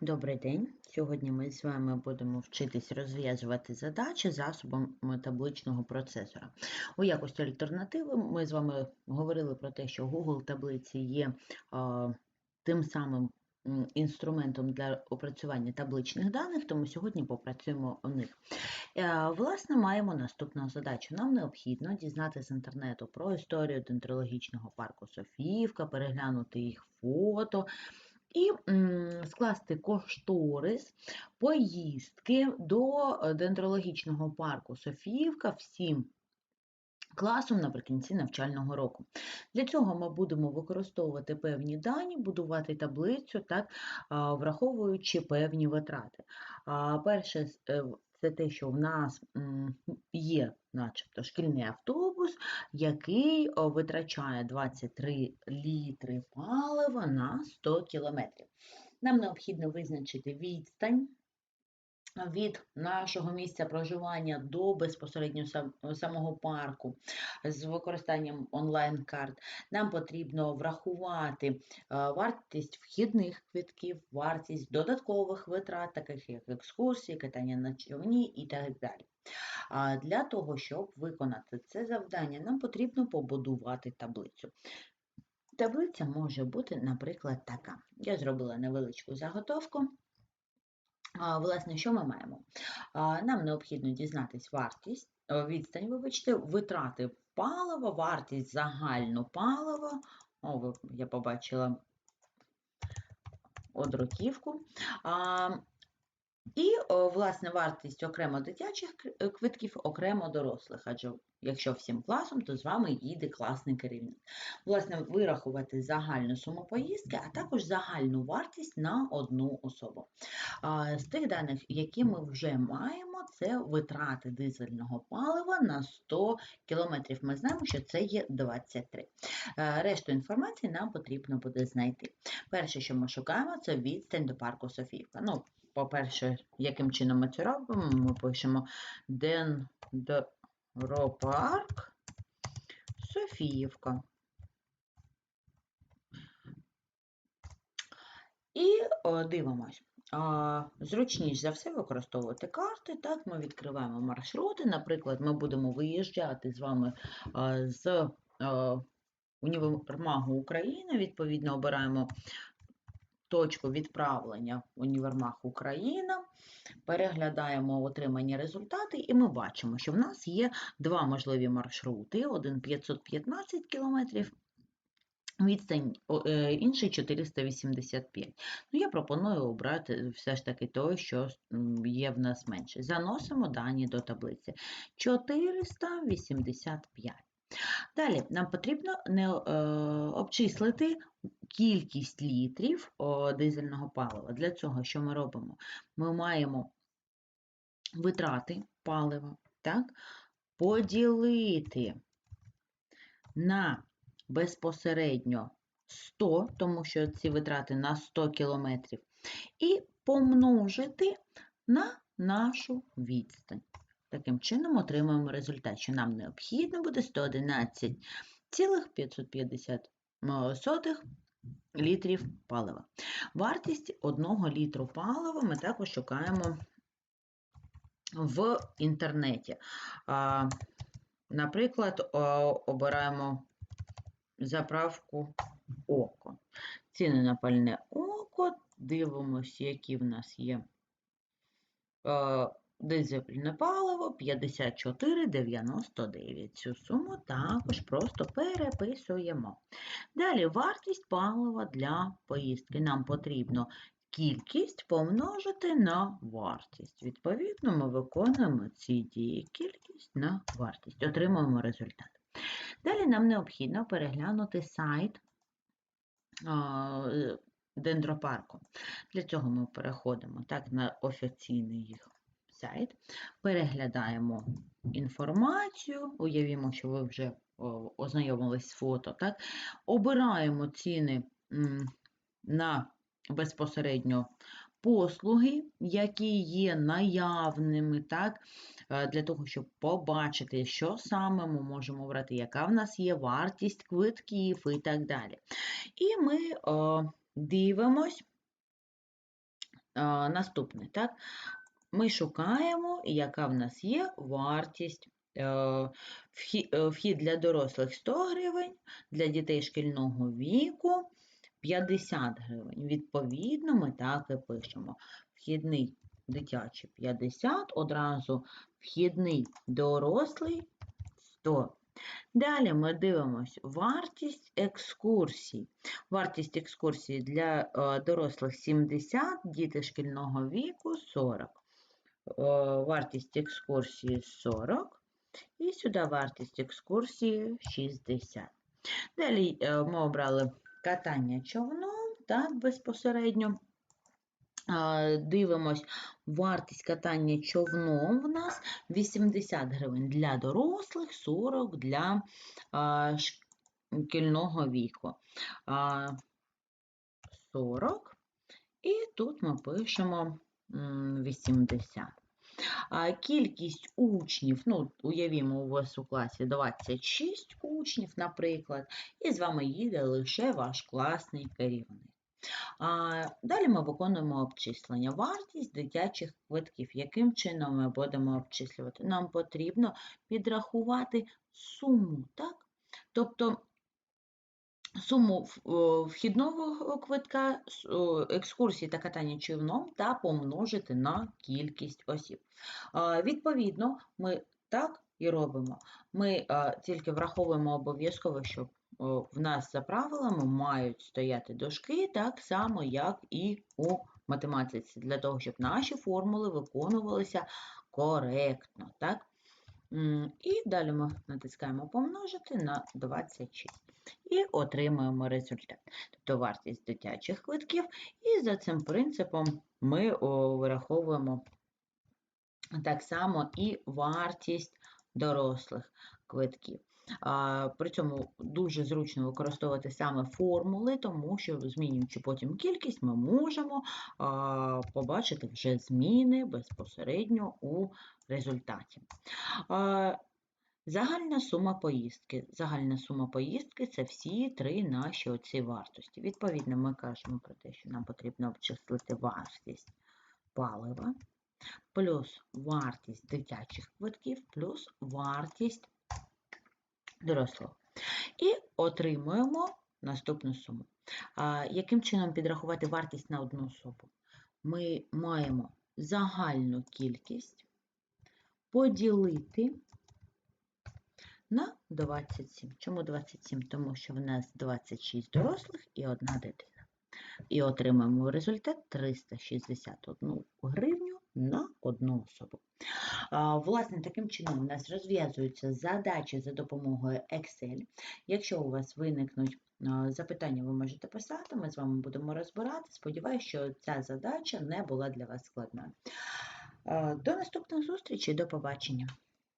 Добрий день. Сьогодні ми з вами будемо вчитись розв'язувати задачі засобами табличного процесора. У якості альтернативи ми з вами говорили про те, що Google таблиці є а, тим самим інструментом для опрацювання табличних даних, тому сьогодні попрацюємо у них. Е, Власне, маємо наступну задачу. Нам необхідно дізнати з інтернету про історію дендрологічного парку Софіївка, переглянути їх фото, і скласти кошторис поїздки до е, дендрологічного парку Софіївка всім класом наприкінці навчального року. Для цього ми будемо використовувати певні дані, будувати таблицю, так, враховуючи певні витрати. Перше, е, це те, що в нас є, начебто, шкільний автобус, який витрачає 23 літри палива на 100 кілометрів. Нам необхідно визначити відстань від нашого місця проживання до безпосередньо самого парку з використанням онлайн-карт. Нам потрібно врахувати е, вартість вхідних квитків, вартість додаткових витрат, таких як екскурсії, катання на човні і так далі. А Для того, щоб виконати це завдання, нам потрібно побудувати таблицю. Таблиця може бути, наприклад, така. Я зробила невеличку заготовку. Власне, що ми маємо? Нам необхідно дізнатись вартість, відстань, вибачте, витрати палива, вартість загальну палива. О, я побачила одротівку. І, власне, вартість окремо дитячих е, квитків, окремо дорослих, адже якщо всім класом, то з вами їде класний керівник. Власне, вирахувати загальну суму поїздки, а також загальну вартість на одну особу. З тих даних, які ми вже маємо, це витрати дизельного палива на 100 км. Ми знаємо, що це є 23. Е, Решту інформації нам потрібно буде знайти. Перше, що ми шукаємо, це відстань до парку Софіївка. Ну, по-перше, яким чином ми це робимо? Ми пишемо Дендропарк Софіївка. І о, дивимось. Зручніше за все використовувати карти. Так, ми відкриваємо маршрути. Наприклад, ми будемо виїжджати з вами з універмагу України. Відповідно, обираємо точку відправлення універмаг Україна, переглядаємо отримані результати, і ми бачимо, що в нас є два можливі маршрути: один 515 кілометрів. Відстань е, інший 485. Ну, я пропоную обрати все ж таки той, що є в нас менше. Заносимо дані до таблиці. 485. Далі нам потрібно не, е, обчислити кількість літрів дизельного палива. Для цього що ми робимо? Ми маємо витрати палива, так? поділити на безпосередньо 100, тому що ці витрати на 100 кілометрів, і помножити на нашу відстань. Таким чином отримаємо результат, що нам необхідно буде 111,550 літрів палива. Вартість 1 літру палива ми також шукаємо в інтернеті. Наприклад, обираємо заправку око. Ціни на пальне око, дивимося, які в нас є е, дизельне паливо 54,99. Цю суму також просто переписуємо. Далі вартість палива для поїздки. Нам потрібно кількість помножити на вартість. Відповідно, ми виконуємо ці дії кількість на вартість, отримуємо результат. Далі нам необхідно переглянути сайт е, дендропарку. Для цього ми переходимо так, на офіційний їх сайт, переглядаємо інформацію, уявімо, що ви вже ознайомились з фото, так? обираємо ціни на безпосередньо послуги, які є наявними, так, е, для того, щоб побачити, що саме ми можемо обрати, яка в нас є вартість квитків і так далі. І ми о, дивимось а, наступне, так? Ми шукаємо, яка в нас є вартість. Е, е, Вхід для дорослих 100 гривень, для дітей шкільного віку 50 гривень. Відповідно, ми так і пишемо. Вхідний дитячий 50, одразу вхідний дорослий 100. Далі ми дивимося вартість екскурсій. Вартість екскурсії для е, дорослих 70, діти шкільного віку 40. Е, Вартість екскурсії 40. І сюди вартість екскурсії 60. Далі е, ми обрали катання човном, так, безпосередньо. Дивимось, вартість катання човном в нас 80 гривень для дорослих, 40 для а, шкільного віку. 40. І тут ми пишемо 80. А кількість учнів, ну, уявімо, у вас у класі 26 учнів, наприклад, і з вами їде лише ваш класний керівник. Далі ми виконуємо обчислення. Вартість дитячих квитків. Яким чином ми будемо обчислювати? Нам потрібно підрахувати суму, так? Тобто суму вхідного квитка, с- о, екскурсії та катання човном та помножити на кількість осіб. Відповідно, ми так і робимо. Ми тільки враховуємо обов'язково, що в нас за правилами мають стояти дужки так само, як і у математиці, для того, щоб наші формули виконувалися коректно. Так? І далі ми натискаємо помножити на 26 і отримуємо результат. Тобто вартість дитячих квитків. І за цим принципом ми о, вираховуємо так само і вартість дорослих квитків. При цьому дуже зручно використовувати саме формули, тому що змінюючи потім кількість, ми можемо побачити вже зміни безпосередньо у результаті. Загальна сума поїздки. Загальна сума поїздки це всі три наші оці вартості. Відповідно, ми кажемо про те, що нам потрібно обчислити вартість палива, плюс вартість дитячих квитків, плюс вартість дорослого. І отримуємо наступну суму. А, яким чином підрахувати вартість на одну особу? Ми маємо загальну кількість поділити на 27. Чому 27? Тому що в нас 26 дорослих і одна дитина. І отримаємо результат 361 гривню на одну особу. Власне, таким чином у нас розв'язуються задачі за допомогою Excel. Якщо у вас виникнуть запитання, ви можете писати, ми з вами будемо розбирати. Сподіваюся, що ця задача не була для вас складною. До наступних зустрічей, до побачення!